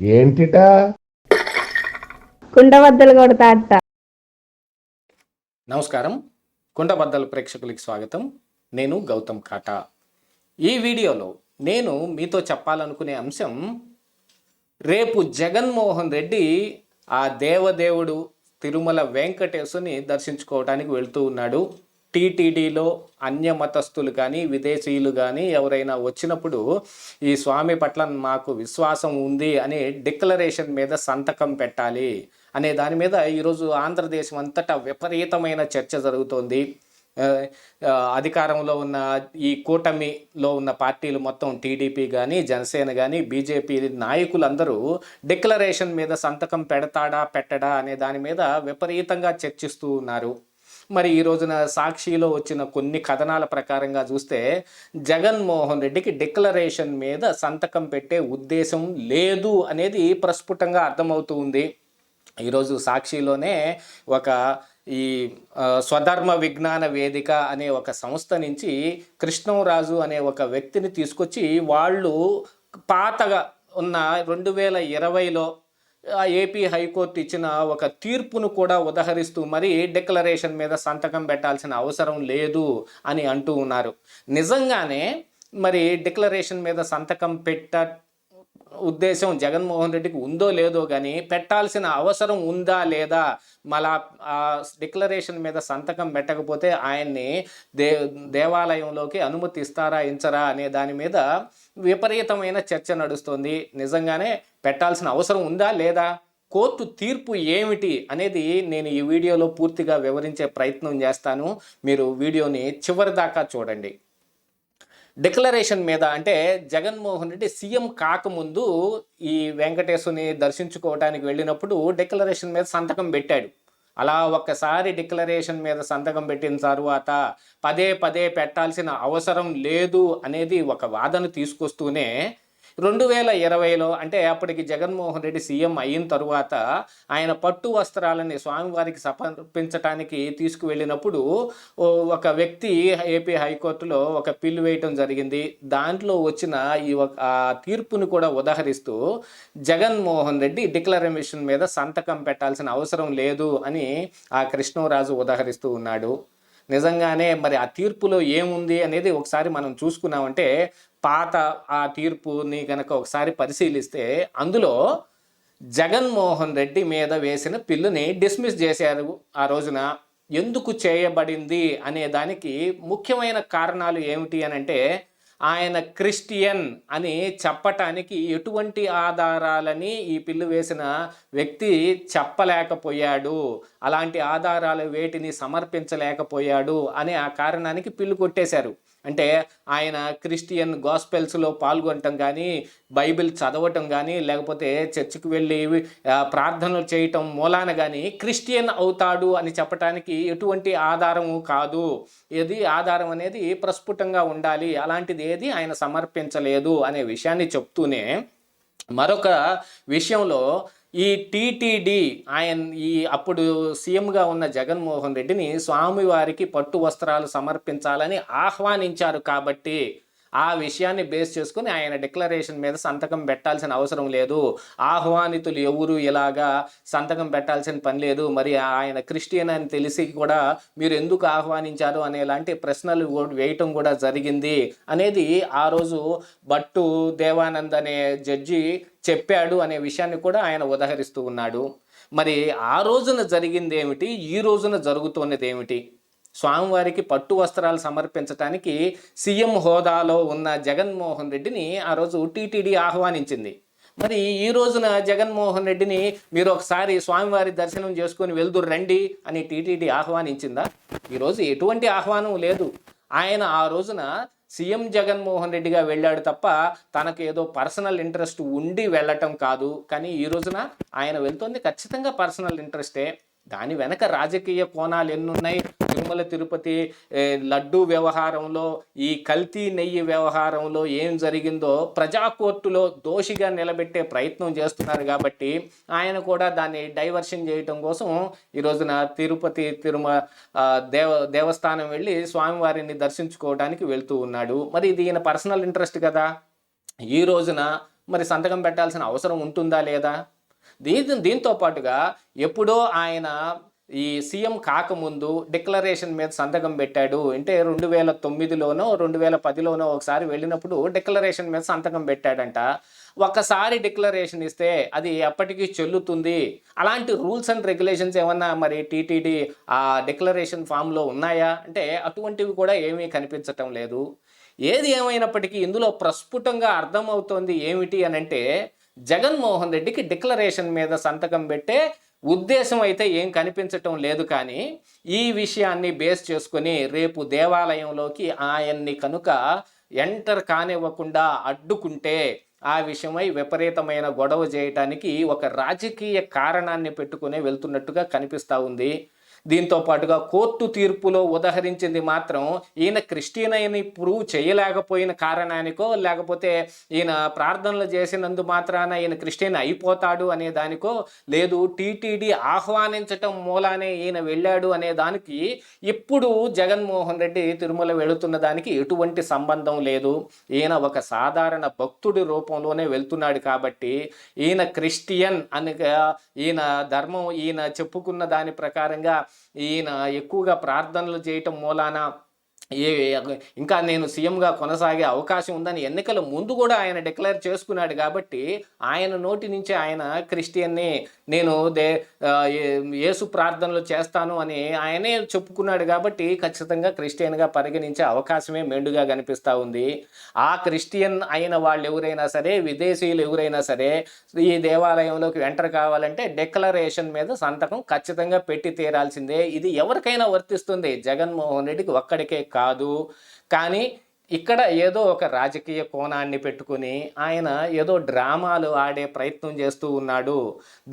ఏంటిటా? కుండబద్దలు కొడతా అత్త. నమస్కారం. కుండబద్దల ప్రేక్షకులకి స్వాగతం. నేను గౌతమ్ కాటా. ఈ వీడియోలో నేను మీతో చెప్పాలనుకునే అంశం రేపు జగన్మోహన్ రెడ్డి ఆ దేవదేవుడు తిరుమల వెంకటేశ్వని దర్శించుకోవడానికి వెళ్తూ ఉన్నాడు. టీటీడీలో అన్య మతస్థులు కానీ విదేశీయులు కానీ ఎవరైనా వచ్చినప్పుడు ఈ స్వామి పట్ల మాకు విశ్వాసం ఉంది అని డిక్లరేషన్ మీద సంతకం పెట్టాలి అనే దాని మీద ఈరోజు ఆంధ్రదేశం అంతటా విపరీతమైన చర్చ జరుగుతోంది. అధికారంలో ఉన్న ఈ కూటమిలో ఉన్న పార్టీలు మొత్తం టీడీపీ కానీ జనసేన కానీ బీజేపీ నాయకులందరూ డిక్లరేషన్ మీద సంతకం పెడతాడా పెట్టడా అనే దాని మీద విపరీతంగా చర్చిస్తూ ఉన్నారు. మరి ఈ రోజున సాక్షిలో వచ్చిన కొన్ని కథనాల ప్రకారంగా చూస్తే జగన్మోహన్ రెడ్డికి డిక్లరేషన్ మీద సంతకం పెట్టే ఉద్దేశం లేదు అనేది ప్రస్ఫుటంగా అర్థమవుతూ ఉంది. ఈరోజు సాక్షిలోనే ఒక ఈ స్వధర్మ విజ్ఞాన వేదిక అనే ఒక సంస్థ నుంచి కృష్ణంరాజు అనే ఒక వ్యక్తిని తీసుకొచ్చి వాళ్ళు పాతగా ఉన్న రెండు వేల ఇరవైలో ఏపీ హైకోర్టు ఇచ్చిన ఒక తీర్పును కూడా ఉదహరిస్తూ మరి డిక్లరేషన్ మీద సంతకం పెట్టాల్సిన అవసరం లేదు అని అంటూ ఉన్నారు. నిజంగానే మరి డిక్లరేషన్ మీద సంతకం పెట్ట ఉద్దేశం జగన్మోహన్ రెడ్డికి ఉందో లేదో కానీ పెట్టాల్సిన అవసరం ఉందా లేదా మళ్ళా ఆ డిక్లరేషన్ మీద సంతకం పెట్టకపోతే ఆయన్ని దే దేవాలయంలోకి అనుమతి ఇస్తారా ఇచ్చరా అనే దాని మీద విపరీతమైన చర్చ నడుస్తుంది. నిజంగానే పెట్టాల్సిన అవసరం ఉందా లేదా? కోర్టు తీర్పు ఏమిటి అనేది నేను ఈ వీడియోలో పూర్తిగా వివరించే ప్రయత్నం చేస్తాను. మీరు వీడియోని చివరి దాకా చూడండి. డిక్లరేషన్ మీద అంటే జగన్మోహన్ రెడ్డి సీఎం కాకముందు ఈ వెంకటేశ్వని దర్శించుకోవడానికి వెళ్ళినప్పుడు డిక్లరేషన్ మీద సంతకం పెట్టాడు. అలా ఒక్కసారి డిక్లరేషన్ మీద సంతకం పెట్టిన తర్వాత పదే పదే పెట్టాల్సిన అవసరం లేదు అనేది ఒక వాదన తీసుకొస్తూనే రెండు వేల ఇరవైలో అంటే అప్పటికి జగన్మోహన్ రెడ్డి సీఎం అయిన తరువాత ఆయన పట్టు వస్త్రాలని స్వామివారికి సమర్పించటానికి తీసుకువెళ్ళినప్పుడు ఓ ఒక వ్యక్తి ఏపీ హైకోర్టులో ఒక పిల్లు వేయటం జరిగింది. దాంట్లో వచ్చిన ఈ ఆ తీర్పును కూడా ఉదహరిస్తూ జగన్మోహన్ రెడ్డి డిక్లరేషన్ మీద సంతకం పెట్టాల్సిన అవసరం లేదు అని ఆ కృష్ణరాజు ఉదహరిస్తూ ఉన్నాడు. నిజంగానే మరి ఆ తీర్పులో ఏముంది అనేది ఒకసారి మనం చూసుకున్నామంటే పాత ఆ తీర్పుని కనుక ఒకసారి పరిశీలిస్తే అందులో జగన్మోహన్ రెడ్డి మీద వేసిన పిల్లుని డిస్మిస్ చేశారు ఆ రోజున. ఎందుకు చేయబడింది అనే దానికి ముఖ్యమైన కారణాలు ఏమిటి అని అంటే ఆయన క్రిస్టియన్ అని చెప్పటానికి ఎటువంటి ఆధారాలని ఈ పిల్లు వేసిన వ్యక్తి చెప్పలేకపోయాడు. అలాంటి ఆధారాలు వేటిని సమర్పించలేకపోయాడు అనే ఆ కారణానికి పిల్లు కొట్టేశారు. అంటే ఆయన క్రిస్టియన్ గాస్పెల్స్లో పాల్గొనటం కానీ బైబిల్ చదవటం కానీ లేకపోతే చర్చికి వెళ్ళి ప్రార్థనలు చేయటం మూలాన కానీ క్రిస్టియన్ అవుతాడు అని చెప్పటానికి ఎటువంటి ఆధారము కాదు. ఏది ఆధారం అనేది ప్రస్ఫుటంగా ఉండాలి. అలాంటిది ఏది ఆయన సమర్పించలేదు అనే విషయాన్ని చెప్తూనే మరొక విషయంలో ఈ టీటీడీ ఆయన ఈ అప్పుడు సీఎంగా ఉన్న జగన్మోహన్ రెడ్డిని స్వామివారికి పట్టు వస్త్రాలు సమర్పించాలని ఆహ్వానించారు కాబట్టి ఆ విషయాన్ని బేస్ చేసుకుని ఆయన డిక్లరేషన్ మీద సంతకం పెట్టాల్సిన అవసరం లేదు. ఆహ్వానితులు ఎవరు ఇలాగా సంతకం పెట్టాల్సిన పని లేదు. మరి ఆయన క్రిస్టియన్ అని తెలిసి కూడా మీరు ఎందుకు ఆహ్వానించారు అనేలాంటి ప్రశ్నలు వేయటం కూడా జరిగింది అనేది ఆ రోజు భట్టు దేవానంద్ అనే జడ్జి చెప్పాడు అనే విషయాన్ని కూడా ఆయన ఉదహరిస్తూ ఉన్నాడు. మరి ఆ రోజున జరిగింది ఏమిటి ఈ రోజున జరుగుతున్నది ఏమిటి స్వామివారికి పట్టు వస్త్రాలు సమర్పించడానికి సీఎం హోదాలో ఉన్న జగన్మోహన్ రెడ్డిని ఆ రోజు టీటీడీ ఆహ్వానించింది. మరి ఈ రోజున జగన్మోహన్ రెడ్డిని మీరు ఒకసారి స్వామివారి దర్శనం చేసుకొని వెళ్దురు రండి అని టీటీడీ ఆహ్వానించిందా? ఈరోజు ఎటువంటి ఆహ్వానం లేదు. ఆయన ఆ రోజున సీఎం జగన్మోహన్ రెడ్డిగా వెళ్ళాడు తప్ప తనకు ఏదో పర్సనల్ ఇంట్రెస్ట్ ఉండి వెళ్ళటం కాదు. కానీ ఈ రోజున ఆయన వెళ్తుంది ఖచ్చితంగా పర్సనల్ ఇంట్రెస్టే. దాని వెనక రాజకీయ కోణాలు ఎన్నున్నాయి? తిరుమల తిరుపతి లడ్డు లడ్డూ వ్యవహారంలో ఈ కల్తీ నెయ్యి వ్యవహారంలో ఏం జరిగిందో ప్రజా కోర్టులో దోషిగా నిలబెట్టే ప్రయత్నం చేస్తున్నారు కాబట్టి ఆయన కూడా దాన్ని డైవర్షన్ చేయటం కోసం ఈ రోజున తిరుపతి తిరుమ దేవ దేవస్థానం వెళ్ళి స్వామివారిని దర్శించుకోవడానికి వెళ్తూ ఉన్నాడు. మరి ఇది ఈయన పర్సనల్ ఇంట్రెస్ట్ కదా? ఈ రోజున మరి సంతకం పెట్టాల్సిన అవసరం ఉంటుందా లేదా? దీ దీంతో పాటుగా ఎప్పుడో ఆయన ఈ సీఎం కాకముందు డిక్లరేషన్ మీద సంతకం పెట్టాడు. అంటే రెండు వేల తొమ్మిదిలోనో రెండు వేల పదిలోనో ఒకసారి వెళ్ళినప్పుడు డిక్లరేషన్ మీద సంతకం పెట్టాడంట. ఒకసారి డిక్లరేషన్ ఇస్తే అది ఎప్పటికీ చెల్లుతుంది. అలాంటి రూల్స్ అండ్ రెగ్యులేషన్స్ ఏమన్నా మరి టీటీడీ ఆ డిక్లరేషన్ ఫామ్లో ఉన్నాయా? అంటే అటువంటివి కూడా ఏమీ కనిపించటం లేదు. ఏది ఏమైనప్పటికీ ఇందులో ప్రస్ఫుటంగా అర్థమవుతోంది ఏమిటి అని అంటే జగన్మోహన్ రెడ్డికి డిక్లరేషన్ మీద సంతకం పెట్టే ఉద్దేశం అయితే ఏం కనిపించటం లేదు కానీ ఈ విషయాన్ని బేస్ చేసుకొని రేపు దేవాలయంలోకి ఆయన్ని కనుక ఎంటర్ కానివ్వకుండా అడ్డుకుంటే ఆ విషయమై విపరీతమైన గొడవ చేయటానికి ఒక రాజకీయ కారణాన్ని పెట్టుకునే వెళ్తున్నట్టుగా కనిపిస్తూ ఉంది. దీంతో పాటుగా కోర్టు తీర్పులో ఉదహరించింది మాత్రం ఈయన క్రిస్టియన్ అని ప్రూవ్ చేయలేకపోయిన కారణానికో లేకపోతే ఈయన ప్రార్థనలు చేసినందు మాత్రాన ఈయన క్రిస్టియన్ అయిపోతాడు అనే దానికో లేదు టీటీడీ ఆహ్వానించటం మూలానే ఈయన వెళ్ళాడు అనే దానికి ఇప్పుడు జగన్మోహన్ రెడ్డి తిరుమల వెళుతున్న దానికి ఎటువంటి సంబంధం లేదు. ఈయన ఒక సాధారణ భక్తుడి రూపంలోనే వెళ్తున్నాడు కాబట్టి ఈయన క్రిస్టియన్ అని ఈయన ధర్మం ఈయన చెప్పుకున్న దాని ప్రకారంగా ఈయన ఎక్కువగా ప్రార్థనలు చేయటం మూలాన ఏ ఇంకా నేను సీఎంగా కొనసాగే అవకాశం ఉందని ఎన్నికల ముందు కూడా ఆయన డిక్లేర్ చేసుకున్నాడు కాబట్టి ఆయన నోటి నుంచి ఆయన క్రిస్టియన్ని నేను దే యేసు ప్రార్థనలు చేస్తాను అని ఆయనే చెప్పుకున్నాడు కాబట్టి ఖచ్చితంగా క్రిస్టియన్గా పరిగణించే అవకాశమే మెండుగా కనిపిస్తూ ఉంది. ఆ క్రిస్టియన్ అయిన వాళ్ళు ఎవరైనా సరే విదేశీయులు ఎవరైనా సరే ఈ దేవాలయంలోకి ఎంటర్ కావాలంటే డిక్లరేషన్ మీద సంతకం ఖచ్చితంగా పెట్టి తీరాల్సిందే. ఇది ఎవరికైనా వర్తిస్తుంది. జగన్మోహన్ రెడ్డికి ఒక్కడికే కాదు. కానీ ఇక్కడ ఏదో ఒక రాజకీయ కోణాన్ని పెట్టుకుని ఆయన ఏదో డ్రామాలు ఆడే ప్రయత్నం చేస్తూ ఉన్నాడు.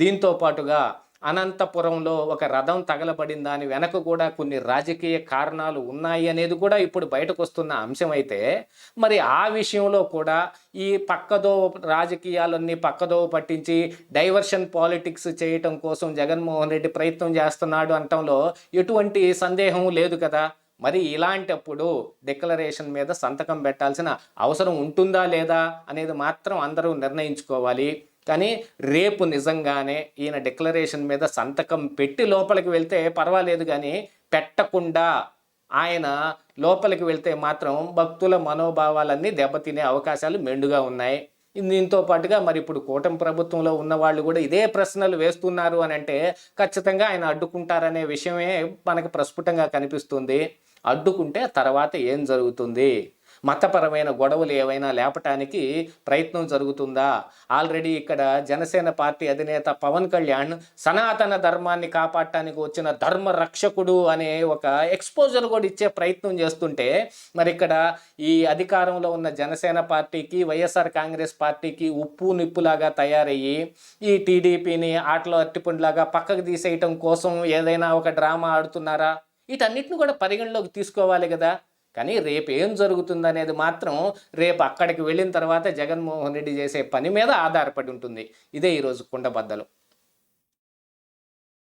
దీంతో పాటుగా అనంతపురంలో ఒక రథం తగలబడిన దాని వెనక కూడా కొన్ని రాజకీయ కారణాలు ఉన్నాయి అనేది కూడా ఇప్పుడు బయటకు వస్తున్న అంశం అయితే మరి ఆ విషయంలో కూడా ఈ పక్కదో రాజకీయాలన్నీ పక్కదో పట్టించి డైవర్షన్ పాలిటిక్స్ చేయటం కోసం జగన్మోహన్ రెడ్డి ప్రయత్నం చేస్తున్నాడు అనటంలో ఎటువంటి సందేహం లేదు కదా. మరి ఇలాంటప్పుడు డిక్లరేషన్ మీద సంతకం పెట్టాల్సిన అవసరం ఉంటుందా లేదా అనేది మాత్రం అందరూ నిర్ణయించుకోవాలి. కానీ రేపు నిజంగానే ఈయన డిక్లరేషన్ మీద సంతకం పెట్టి లోపలికి వెళ్తే పర్వాలేదు కానీ పెట్టకుండా ఆయన లోపలికి వెళ్తే మాత్రం భక్తుల మనోభావాలన్నీ దెబ్బతినే అవకాశాలు మెండుగా ఉన్నాయి. దీంతో పాటుగా మరి ఇప్పుడు కూటమి ప్రభుత్వంలో ఉన్న వాళ్ళు కూడా ఇదే ప్రశ్నలు వేస్తున్నారు అని అంటే ఖచ్చితంగా ఆయన అడ్డుకుంటారనే విషయమే మనకు ప్రస్ఫుటంగా కనిపిస్తుంది. అడ్డుకుంటే తర్వాత ఏం జరుగుతుంది? మతపరమైన గొడవలు ఏవైనా లేపటానికి ప్రయత్నం జరుగుతుందా? ఆల్రెడీ ఇక్కడ జనసేన పార్టీ అధినేత పవన్ కళ్యాణ్ సనాతన ధర్మాన్ని కాపాడటానికి వచ్చిన ధర్మ రక్షకుడు అనే ఒక ఎక్స్పోజర్ కూడా ఇచ్చే ప్రయత్నం చేస్తుంటే మరి ఇక్కడ ఈ అధికారంలో ఉన్న జనసేన పార్టీకి వైఎస్ఆర్ కాంగ్రెస్ పార్టీకి ఉప్పు నిప్పులాగా తయారయ్యి ఈ టీడీపీని ఆటలో అట్టిపండులాగా పక్కకు తీసేయటం కోసం ఏదైనా ఒక డ్రామా ఆడుతున్నారా? వీటన్నిటిని కూడా పరిగణలోకి తీసుకోవాలి కదా. కానీ రేపు ఏం జరుగుతుందనేది మాత్రం రేపు అక్కడికి వెళ్ళిన తర్వాత జగన్మోహన్ రెడ్డి చేసే పని మీద ఆధారపడి ఉంటుంది. ఇదే ఈరోజు కుండబద్దలు.